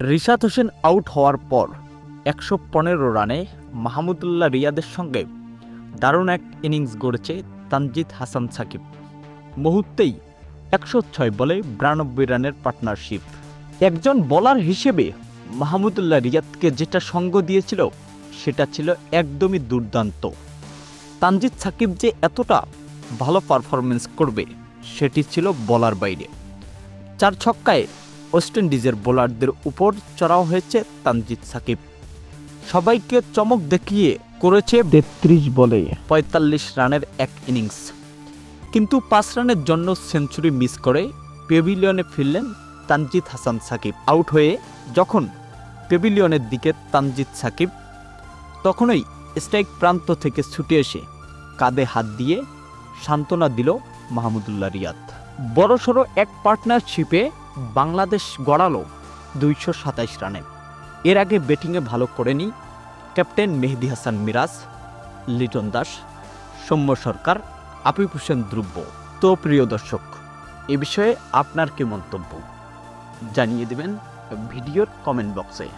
Rishad Hossain out হওয়ার পর একশো পনেরো রানে মাহমুদুল্লাহ রিয়াদের সঙ্গে দারুণ এক ইনিংস গড়েছে তানজিদ হাসান সাকিব। মুহূর্তেই একশো ছয় বলে বিরানব্বই রানের পার্টনারশিপ। একজন বোলার হিসেবে মাহমুদুল্লাহ রিয়াদকে যেটা সঙ্গ দিয়েছিল, সেটা ছিল একদমই দুর্দান্ত। তানজিদ সাকিব যে এতটা ভালো পারফরমেন্স করবে, সেটি ছিল বলার বাইরে। চার ছক্কায় ওয়েস্ট ইন্ডিজের বোলারদের উপর চড়াও হয়েছে তানজিদ সাকিব। সবাইকে চমক দেখিয়ে করেছে তেত্রিশ বলে পঁয়তাল্লিশ রানের এক ইনিংস। কিন্তু পাঁচ রানের জন্য সেঞ্চুরি মিস করে পেভিলিয়নে ফিরলেন তানজিদ হাসান সাকিব। আউট হয়ে যখন পেভিলিয়নের দিকে তানজিদ সাকিব, তখনই স্ট্রাইক প্রান্ত থেকে ছুটে এসে কাঁধে হাত দিয়ে সান্ত্বনা দিল মাহমুদুল্লাহ রিয়াদ। বড়সড় এক পার্টনারশিপে বাংলাদেশ গড়ালো দুইশো সাতাইশ রানে। এর আগে ব্যাটিংয়ে ভালো করেনি ক্যাপ্টেন মেহেদি হাসান মিরাজ, লিটন দাস, সৌম্য সরকার আপিফ হোসেন দ্রব্য। তো প্রিয় দর্শক, এ বিষয়ে আপনার কি মন্তব্য? জানিয়ে দেবেন ভিডিওর কমেন্ট বক্সে।